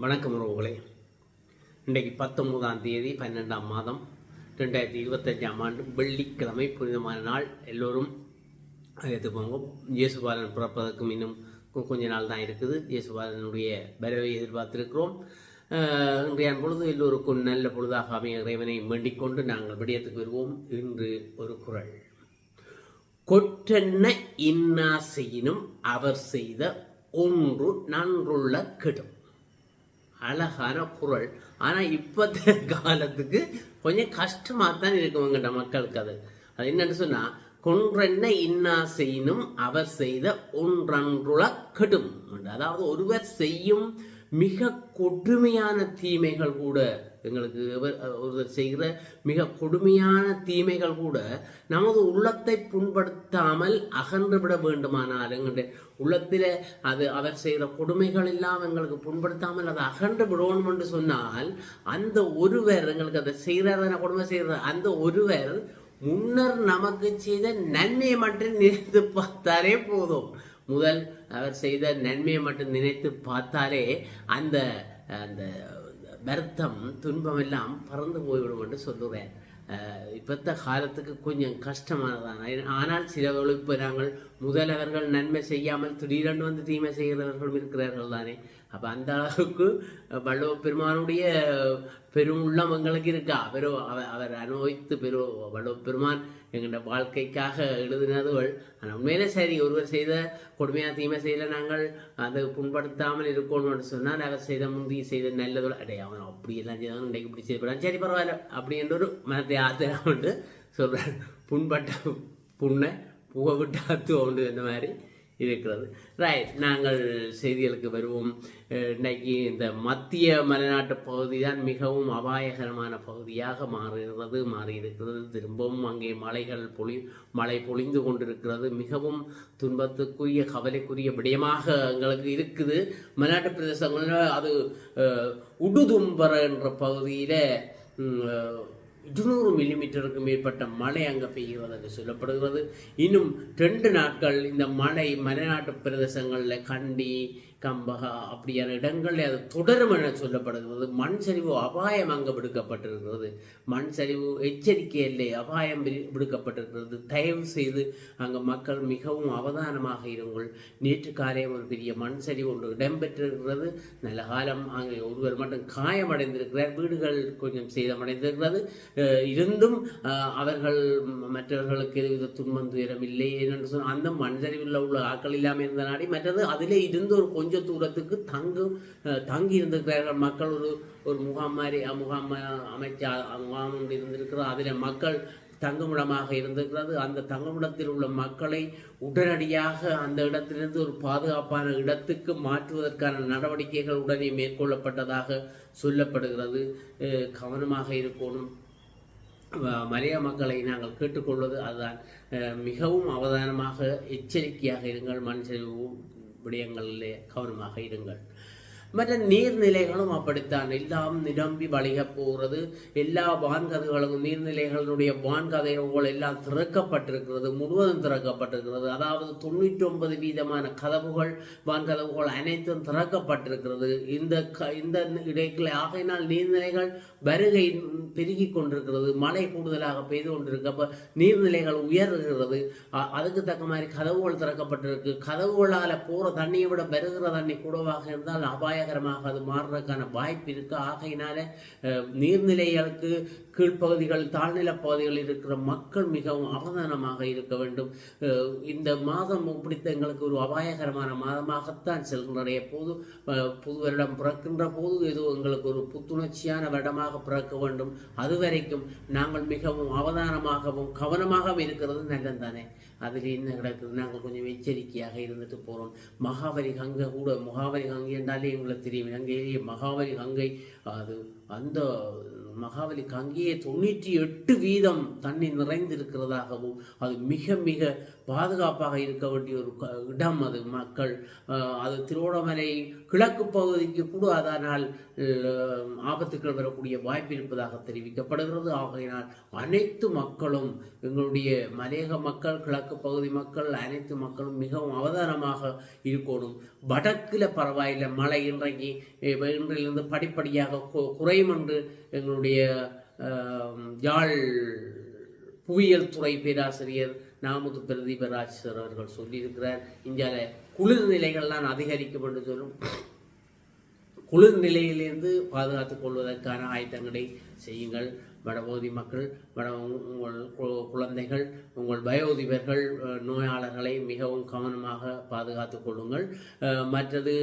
வணக்கம் உறவுகளே. இன்றைக்கு பத்தொன்பதாம் தேதி பன்னெண்டாம் மாதம் ரெண்டாயிரத்தி இருபத்தஞ்சாம் ஆண்டு வெள்ளிக்கிழமை புனிதமான நாள். எல்லோரும் எடுத்துக்கோங்க இயேசுபாலன் பிறப்பதற்கும் இன்னும் கொஞ்ச நாள் தான் இருக்குது. இயேசுபாலனுடைய வரவை எதிர்பார்த்திருக்கிறோம். இன்றைய பொழுது எல்லோருக்கும் நல்ல பொழுதாக அமைய இறைவனை வேண்டிக் கொண்டு நாங்கள் விடயத்துக்கு வருவோம். இன்று ஒரு குறள் கொற்றென்ன இன்னா செய்யினும் அவர் செய்த ஒன்று நன்றுள்ள கெடும். அழகான குரல். ஆனால் இப்பத்த காலத்துக்கு கொஞ்சம் கஷ்டமாக தான் இருக்குவங்கட மக்களுக்கு அது. அது என்னன்னு சொன்னால் கொன்றென்ன இன்னா செய்யணும் அவர் செய்த ஒன்றன்றுள கெடும். அதாவது ஒருவர் செய்யும் மிக கொடுமையான தீமைகள் கூட எங்களுக்கு ஒருவர் செய்கிற மிக கொடுமையான தீமைகள் கூட நமது உள்ளத்தை புண்படுத்தாமல் அகன்று விட வேண்டுமானால் எங்களுடைய உள்ளத்தில் அது அவர் செய்கிற கொடுமைகள் எல்லாம் எங்களுக்கு புண்படுத்தாமல் அதை அகன்று விடணும் என்று சொன்னால் அந்த ஒருவர் எங்களுக்கு அதை செய்கிறார் கொடுமை செய்கிற அந்த ஒருவர் முன்னர் நமக்கு செய்த நன்மையை மட்டும் நினைத்து பார்த்தாலே போதும். முதல் அவர் செய்த நன்மையை மட்டும் நினைத்து பார்த்தாலே அந்த அந்த வருத்தம் துன்பம் எல்லாம் பறந்து போய்விடும் என்று சொல்லுறேன் இப்பத்த காலத்துக்கு கொஞ்சம் கஷ்டமானதான் ஆனால் சிலவர்களும் இப்போ நாங்கள் முதலவர்கள் நன்மை செய்யாமல் திடீரென்று வந்து தீமை செய்கிறவர்களும் இருக்கிறார்கள் தானே அப்போ அந்த அளவுக்கு வள்ளுவ பெருமானுடைய பெருமுள்ளம் எங்களுக்கு இருக்கா? அவர் அவர் அவர் அனுபவித்து பெரு வள்ளுவ பெருமான் எங்களோட வாழ்க்கைக்காக எழுதினதுகள் ஆனால் உண்மையிலே சரி ஒருவர் செய்த கொடுமையான தீமை செய்யல நாங்கள் அதை புண்படுத்தாமல் இருக்கணும்னு சொன்னால் அவர் செய்த முந்தி செய்த நல்லதோ அடே அவன் அப்படியெல்லாம் செய்தான் இன்றைக்கு இப்படி செய்யப்படான் சரி பரவாயில்ல அப்படின்ற ஒரு மனத்தை ஆத்திரம் வந்து சொல்கிறார் புண்பட்ட புண்ணை புக விட்டு இந்த மாதிரி. இருக்கிறது. ரைட் நாங்கள் செய்திகளுக்கு வருவோம். இன்னைக்கு இந்த மத்திய மலைநாட்டு பகுதி தான் மிகவும் அபாயகரமான பகுதியாக மாறுகிறது மாறியிருக்கிறது. திரும்பவும் அங்கே மலைகள் பொழி மழை பொழிந்து கொண்டிருக்கிறது. மிகவும் துன்பத்துக்குரிய கவலைக்குரிய விடயமாக எங்களுக்கு இருக்குது. மலைநாட்டு பிரதேசங்களில் அது உடுதும்பர் என்ற பகுதியில் இருநூறு மில்லிமீட்டருக்கு மேற்பட்ட மழை அங்கே பெய்கிறது சொல்லப்படுகிறது. இன்னும் ரெண்டு நாட்கள் இந்த மழை மலைநாட்டு பிரதேசங்களில் கண்டி கம்பகா அப்படியான இடங்களில் அது தொடரும் என சொல்லப்படுகிறது. மண் சரிவு அபாயம் அங்கே விடுக்கப்பட்டிருக்கிறது. மண் சரிவு எச்சரிக்கை இல்லை அபாயம் விடுக்கப்பட்டிருக்கிறது. தயவு செய்து அங்கே மக்கள் மிகவும் அவதானமாக இருங்கள். நேற்று காலையும் ஒரு பெரிய மண் சரிவு ஒன்று இடம்பெற்றிருக்கிறது. நல்ல காலம். அங்கே ஒருவர் மட்டும் காயமடைந்திருக்கிறார். வீடுகள் கொஞ்சம் சேதமடைந்திருக்கிறது. இருந்தும் அவர்கள் மற்றவர்களுக்கு எதுவித துன்பம் துயரம் இல்லை என்று சொன்னால் அந்த மண் சரிவில் உள்ள ஆட்கள் இல்லாமல் இருந்த நாடி மற்றது அதிலே இருந்து ஒரு கொஞ்ச தூரத்துக்கு தங்கும் தங்கி இருந்திருக்கிறார்கள் மக்கள் ஒரு ஒரு முகாம் மாதிரி முகாம் அமைச்சா முகாம் ஒன்று இருந்திருக்கிறது. அதில் மக்கள் தங்குமிடமாக இருந்திருக்கிறது. அந்த தங்குமிடத்தில் உள்ள மக்களை உடனடியாக அந்த இடத்திலிருந்து ஒரு பாதுகாப்பான இடத்துக்கு மாற்றுவதற்கான நடவடிக்கைகள் உடனே மேற்கொள்ளப்பட்டதாக சொல்லப்படுகிறது. கவனமாக இருக்கணும். மலைய மக்களை நாங்கள் கேட்டுக்கொள்வது அதுதான். மிகவும் அவதானமாக எச்சரிக்கையாக இருங்கள் மண் சரிவு விடயங்களிலே கவனமாக இருங்கள். மற்ற நீர்நிலைகளும் அப்படித்தான். எல்லாம் நிரம்பி வழிக போகிறது. எல்லா வான்கதைகளும் நீர்நிலைகளினுடைய வான்கதைகள் எல்லாம் திறக்கப்பட்டிருக்கிறது. முழுவதும் திறக்கப்பட்டிருக்கிறது. அதாவது தொண்ணூற்றி ஒன்பது வீதமான கதவுகள் வான்கதவுகள் அனைத்தும் திறக்கப்பட்டிருக்கிறது. இந்த க இந்த இடைக்கில் ஆகையினால் நீர்நிலைகள் வருகை பெருகி கொண்டிருக்கிறது. மழை கூடுதலாக பெய்து கொண்டிருக்கு அப்போ நீர்நிலைகள் உயர்கிறது. அதுக்கு தக்க மாதிரி கதவுகள் திறக்கப்பட்டிருக்கு. கதவுகளால் போகிற தண்ணியை விட வருகிற தண்ணி கூடவாக இருந்தால் அபாயகரமாக அது மாறுறதுக்கான வாய்ப்பு இருக்கு. ஆகையினால நீர்நிலைகளுக்கு கீழ்ப்பகுதிகள் தாழ்நில பகுதிகளில் இருக்கிற மக்கள் மிகவும் அவதானமாக இருக்க வேண்டும். இந்த மாதம் பிடித்த எங்களுக்கு ஒரு அபாயகரமான மாதமாகத்தான் செல்கின்ற போது புது வருடம் பிறக்கின்ற போது எதுவும் எங்களுக்கு ஒரு புத்துணர்ச்சியான வருடமாக பிறக்க வேண்டும். அதுவரைக்கும் நாங்கள் மிகவும் அவதானமாகவும் கவனமாகவும் இருக்கிறது நல்லது தானே அதில் என்ன கிடக்குது நாங்கள் கொஞ்சம் எச்சரிக்கையாக இருந்துட்டு போகிறோம் மகாபலி கங்கை கூட மகாபலி கங்கை என்றாலே எங்களுக்கு தெரியும். அங்கேயே மகாபலி கங்கை அது அந்த மகாபலி அங்கேயே தொண்ணூற்றி எட்டு வீதம் தண்ணி நிறைந்திருக்கிறதாகவும் அது மிக மிக பாதுகாப்பாக இருக்க வேண்டிய ஒரு க- இடம் அது மக்கள். அது திருவோணமலை கிழக்கு பகுதிக்கு கூட அதனால் ஆபத்துக்கள் வரக்கூடிய வாய்ப்பு இருப்பதாக தெரிவிக்கப்படுகிறது. ஆகையினால் அனைத்து மக்களும் எங்களுடைய மலையக மக்கள் கிழக்கு பகுதி மக்கள் அனைத்து மக்களும் மிகவும் அவதானமாக இருக்கணும். வடக்கில் பரவாயில்லை மழை இன்றைக்கு அஹ், இன்றிலிருந்து படிப்படியாக குறையும் என்று எங்களுடைய அஹ், யாழ் புவியியல் துறை பேராசிரியர் நாமது பிரதீபராஜ் சார் அவர்கள் சொல்லியிருக்கிறார். இந்தியாவில் குளிர்நிலைகள்லாம் அதிகரிக்கும் என்று சொல்லும். குளிர் நிலையிலிருந்து பாதுகாத்துக் கொள்வதற்கான ஆயத்தங்களை செய்யுங்கள். வடபகுதி மக்கள் வட உங்கள் கு- குழந்தைகள் உங்கள் வயோதிபர்கள் நோயாளர்களை மிகவும் கவனமாக பாதுகாத்துக் கொள்ளுங்கள். மற்றது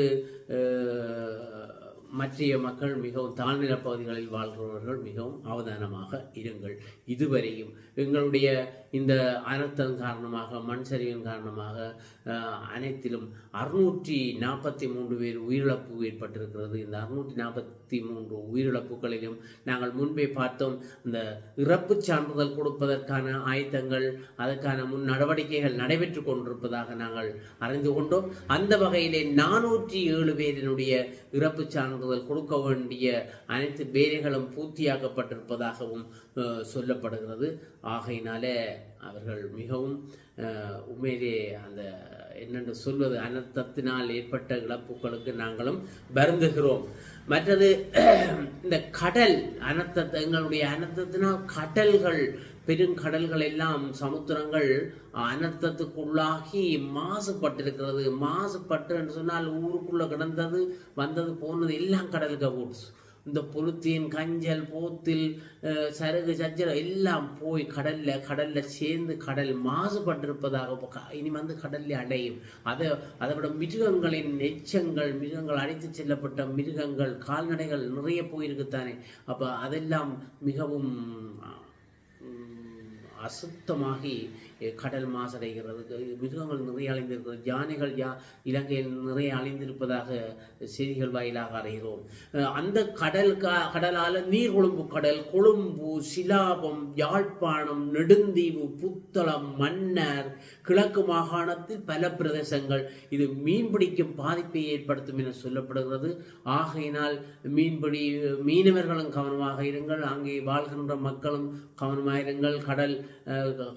மற்றைய மக்கள் மிகவும் தாழ்நில பகுதிகளில் வாழ்கிறவர்கள் மிகவும் அவதானமாக இருங்கள். இதுவரையும் எங்களுடைய இந்த அனர்த்தம் காரணமாக மண் சரிவின் காரணமாக அனைத்திலும் அறுநூற்றி நாற்பத்தி மூன்று பேர் உயிரிழப்பு ஏற்பட்டிருக்கிறது. இந்த அறுநூற்றி நாற்பத்தி மூன்று உயிரிழப்புகளிலும் நாங்கள் முன்பே பார்த்தோம். இந்த இறப்பு சான்றிதழ் கொடுப்பதற்கான ஆயத்தங்கள் அதற்கான முன் நடவடிக்கைகள் நடைபெற்று கொண்டிருப்பதாக நாங்கள் அறிந்து கொண்டோம். அந்த வகையிலே நானூற்றி ஏழு பேரினுடைய இறப்பு சான்றிதழ் கொடுக்க வேண்டிய அனைத்து பேரைகளும் பூர்த்தியாக்கப்பட்டிருப்பதாகவும் அஹ், சொல்லப்படுகிறது. ஆகையினாலே அவர்கள் மிகவும் உண்மையிலே அந்த என்னென்று சொல்வது அனர்த்தத்தினால் ஏற்பட்ட இழப்புகளுக்கு நாங்களும் வருந்துகிறோம். மற்றது இந்த கடல் அனர்த்தத்தை எங்களுடைய அனர்த்தத்தினால் கடல்கள் பெருங்கடல்கள் எல்லாம் சமுத்திரங்கள் அனர்த்தத்துக்குள்ளாகி மாசுபட்டிருக்கிறது. மாசுபட்டு என்று சொன்னால் ஊருக்குள்ளே கிடந்தது வந்தது போனது எல்லாம் கடலுக்கு போட்டு இந்த பொருத்தீன் கஞ்சல் போத்தில் சருகு சச்சல் எல்லாம் போய் கடலில் கடலில் சேர்ந்து கடல் மாசுபட்டிருப்பதாக இனி வந்து கடலில் அடையும். அதை அதை விட மிருகங்களின் எச்சங்கள் மிருகங்கள் அழைத்து செல்லப்பட்ட மிருகங்கள் கால்நடைகள் நிறைய போயிருக்குத்தானே. அப்போ அதெல்லாம் மிகவும் அசுத்தமாகி கடல் மாசடைகிறது. மிருகங்கள் நிறைய அழிந்திருக்கிறது. யானைகள் யா இலங்கையில் நிறைய அழிந்திருப்பதாக செய்திகள் வாயிலாக அறிகிறோம் அந்த கடல் கா- கடலால நீர்கொழும்பு கடல் கொழும்பு சிலாபம் யாழ்ப்பாணம் நெடுந்தீவு புத்தளம் மன்னர் கிழக்கு மாகாணத்தில் பல பிரதேசங்கள். இது மீன்பிடிக்கும் பாதிப்பை ஏற்படுத்தும் என சொல்லப்படுகிறது. ஆகையினால் மீன்பிடி மீனவர்களும் கவனமாக இருங்கள். அங்கே வாழ்கின்ற மக்களும் கவனமாக இருங்கள் கடல் அஹ்,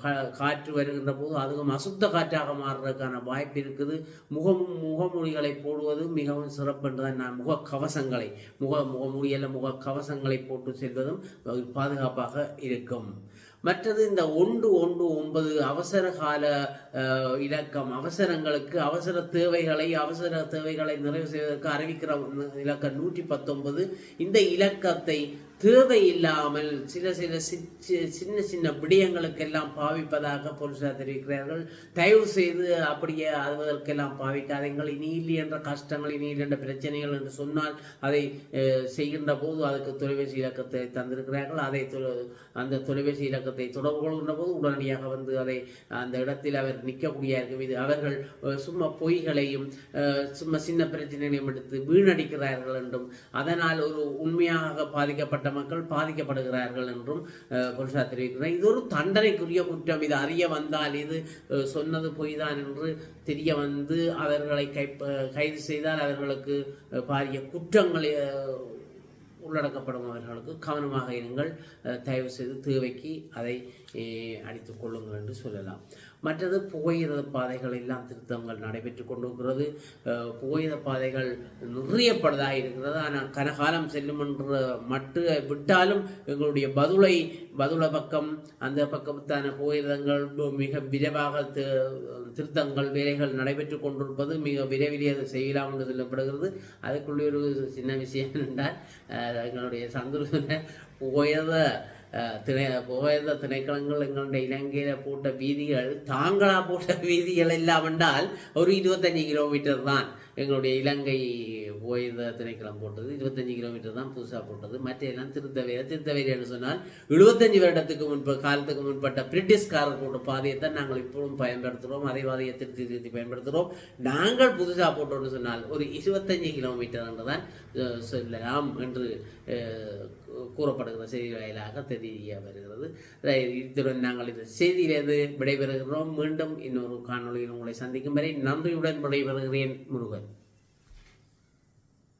காற்று வருகின்ற போது அதுவும் அசுத்த காற்றாக மாறுறதுக்கான வாய்ப்பு இருக்குது. முகம் முகமூடிகளை போடுவது மிகவும் சிறப்பு என்றுதான் நான் முக கவசங்களை முக முகமூடியல்ல முக கவசங்களை போட்டு செல்வதும் பாதுகாப்பாக இருக்கும். மற்றது இந்த ஒன்று ஒன்று ஒன்பது அவசர கால இலக்கம் அவசரங்களுக்கு அவசர தேவைகளை அவசர தேவைகளை நிறைவு செய்வதற்கு அறிவிக்கிற இலக்கம் நூற்றி பத்தொன்பது. இந்த இலக்கத்தை தேவையில்லாமல் சில சில சி- சின்ன சின்ன விடயங்களுக்கெல்லாம் பாவிப்பதாக போலீசார் தெரிவிக்கிறார்கள். தயவு செய்து அப்படியே அதுவதற்கெல்லாம் பாவிக்காதீங்கள் இனி இல்லை என்ற கஷ்டங்கள் இனி இல்லை என்ற பிரச்சனைகள் என்று சொன்னால் அதை செய்கின்ற போது அதுக்கு தொலைபேசி இலக்கத்தை தந்திருக்கிறார்கள். அதை அந்த தொலைபேசி இலக்கத்தை தொடர்பு கொள்கின்ற போது உடனடியாக வந்து அதை அந்த இடத்தில் அவர் நிற்கக்கூடிய இருக்கும் இது அவர்கள் சும்மா பொய்களையும் சும்மா சின்ன பிரச்சனைகளையும் எடுத்து வீணடிக்கிறார்கள் என்றும் அதனால் ஒரு உண்மையாக பாதிக்கப்பட்ட மக்கள் பாதிக்கப்படுகிறார்கள் என்றும் அஹ், தெரிவிக்கிறார். இது ஒரு தண்டனைக்குரிய குற்றம். இது அறிய வந்தால் இது சொன்னது பொய்தான் என்று தெரிய வந்து அவர்களை கை கைது செய்தால் அவர்களுக்கு பாரிய குற்றங்கள் அஹ், உள்ளடக்கப்படும் அவர்களுக்கு? கவனமாக இருங்கள். தயவு செய்து தேவைக்கு அதை அஹ், அடித்துக் கொள்ளுங்கள் என்று சொல்லலாம். மற்றது புகையிரத பாதைகள் எல்லாம் திருத்தங்கள் நடைபெற்று கொண்டிருக்கிறது. புகையிரத பாதைகள் நிறையப்படதாக இருக்கிறது. ஆனால் கனகாலம் செல்லும் என்ற மட்டு விட்டாலும் எங்களுடைய பதுளை பதுளை பக்கம் அந்த பக்கத்தான புகையிரதங்கள் மிக விரைவாக திருத்தங்கள் வேலைகள் நடைபெற்று கொண்டிருப்பது மிக விரைவிலே அதை செய்யலாம் என்று சொல்லப்படுகிறது. அதுக்குள்ளே ஒரு சின்ன விஷயம் என்றால் எங்களுடைய சந்தோஷ உயர்ந்த திணை புகையிரத திணைக்களங்கள் எங்களுடைய இலங்கையில் போட்ட வீதிகள் தாங்களா போட்ட வீதிகள் எல்லாம் என்றால் ஒரு இருபத்தஞ்சி கிலோமீட்டர் தான் எங்களுடைய இலங்கை புகையிரத திணைக்களம் போட்டது இருபத்தஞ்சி கிலோமீட்டர் தான் புதுசாக போட்டது மற்ற எல்லாம் திருத்தவேரி திருத்தவேரி என்று சொன்னால் எழுபத்தஞ்சு வருடத்துக்கு முன்பு காலத்துக்கு முன்பட்ட பிரிட்டிஷ்காரர் போட்ட பாதையை தான் நாங்கள் இப்பவும் பயன்படுத்துகிறோம் அதே பாதையை திருத்தி திருத்தி பயன்படுத்துகிறோம் நாங்கள் புதுசாக போட்டோம்னு சொன்னால் ஒரு இருபத்தஞ்சி கிலோமீட்டர் என்று தான் சொல்லலாம் என்று கூறப்படுகிற செய்தி வாயிலாக தெரிய வருகிறது. இத்துடன் நாங்கள் இந்த செய்தியிலிருந்து விடைபெறுகிறோம். மீண்டும் இன்னொரு காணொலியில் உங்களை சந்திக்கும் வரை நன்றியுடன் விடைபெறுகிறேன் முருகன்.